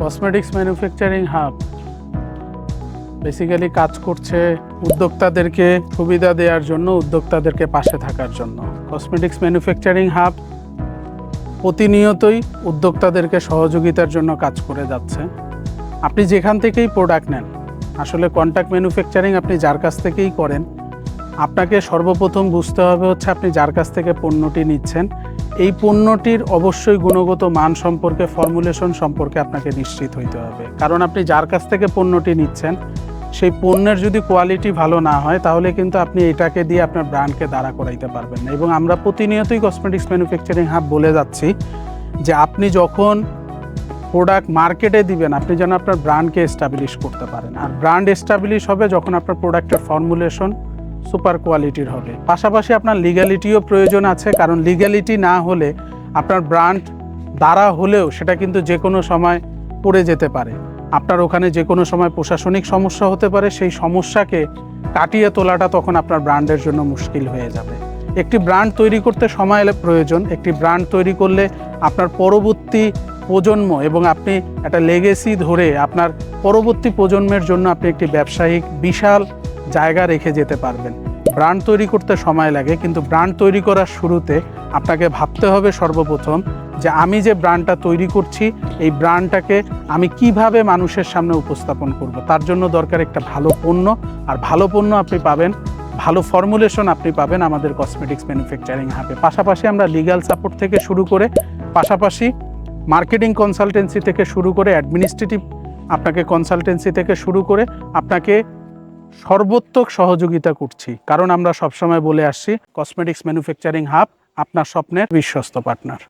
Cosmetics manufacturing hub basically কাজ করছে উদ্যোক্তাদেরকে সুবিধা দেওয়ার জন্য, উদ্যোক্তাদেরকে পাশে থাকার জন্য। কসমেটিক্স ম্যানুফ্যাকচারিং হাব প্রতিনিয়তই উদ্যোক্তাদেরকে সহযোগিতার জন্য কাজ করে যাচ্ছে। আপনি যেখান থেকেই প্রোডাক্ট নেন, আসলে কন্ট্যাক্ট ম্যানুফ্যাকচারিং আপনি যার কাছ থেকেই করেন, আপনাকে সর্বপ্রথম বুঝতে হবে হচ্ছে আপনি যার কাছ থেকে পণ্যটি নিচ্ছেন এই পণ্যটির অবশ্যই গুণগত মান সম্পর্কে ফর্মুলেশন সম্পর্কে আপনাকে নিশ্চিত হইতে হবে। কারণ আপনি যার কাছ থেকে পণ্যটি নিচ্ছেন, সেই পণ্যের যদি কোয়ালিটি ভালো না হয়, তাহলে কিন্তু আপনি এটাকে দিয়ে আপনার ব্র্যান্ডকে দাঁড়া করাইতে পারবেন না। এবং আমরা প্রতিনিয়তই কসমেটিক্স ম্যানুফ্যাকচারিং হাব বলে যাচ্ছি যে আপনি যখন প্রোডাক্ট মার্কেটে দিবেন, আপনি যেন আপনার ব্র্যান্ডকে এস্টাবলিশ করতে পারেন। আর ব্র্যান্ড এস্টাবলিশ হবে যখন আপনার প্রোডাক্টের ফর্মুলেশন সুপার কোয়ালিটির হবে। পাশাপাশি আপনার লিগ্যালিটিও প্রয়োজন আছে, কারণ লিগ্যালিটি না হলে আপনার ব্র্যান্ড দ্বারা হলেও সেটা কিন্তু যে কোনো সময় পড়ে যেতে পারে। আপনার ওখানে যে কোনো সময় প্রশাসনিক সমস্যা হতে পারে, সেই সমস্যাকে কাটিয়ে তোলাটা তখন আপনার ব্র্যান্ডের জন্য মুশকিল হয়ে যাবে। একটি ব্র্যান্ড তৈরি করতে সময় প্রয়োজন, একটি ব্র্যান্ড তৈরি করলে আপনার পরবর্তী প্রজন্ম এবং আপনি একটা লেগেসি ধরে আপনার পরবর্তী প্রজন্মের জন্য আপনি একটি ব্যবসায়িক বিশাল জায়গা রেখে যেতে পারবেন। ব্র্যান্ড তৈরি করতে সময় লাগে, কিন্তু ব্র্যান্ড তৈরি করার শুরুতে আপনাকে ভাবতে হবে সর্বপ্রথম যে আমি যে ব্র্যান্ডটা তৈরি করছি, এই ব্র্যান্ডটাকে আমি কীভাবে মানুষের সামনে উপস্থাপন করব। তার জন্য দরকার একটা ভালো পণ্য, আর ভালো পণ্য আপনি পাবেন, ভালো ফর্মুলেশন আপনি পাবেন আমাদের কসমেটিক্স ম্যানুফ্যাকচারিং হাবে পাশাপাশি আমরা লিগ্যাল সাপোর্ট থেকে শুরু করে, পাশাপাশি মার্কেটিং কনসালটেন্সি থেকে শুরু করে অ্যাডমিনিস্ট্রেটিভ আপনাকে কনসালটেন্সি থেকে শুরু করে, আপনাকে সর্বোত্তক সহযোগিতা করছি। কারণ আমরা সবসময় বলে আসছি কসমেটিক্স ম্যানুফ্যাকচারিং হাব আপনার স্বপ্নের বিশ্বস্ত পার্টনার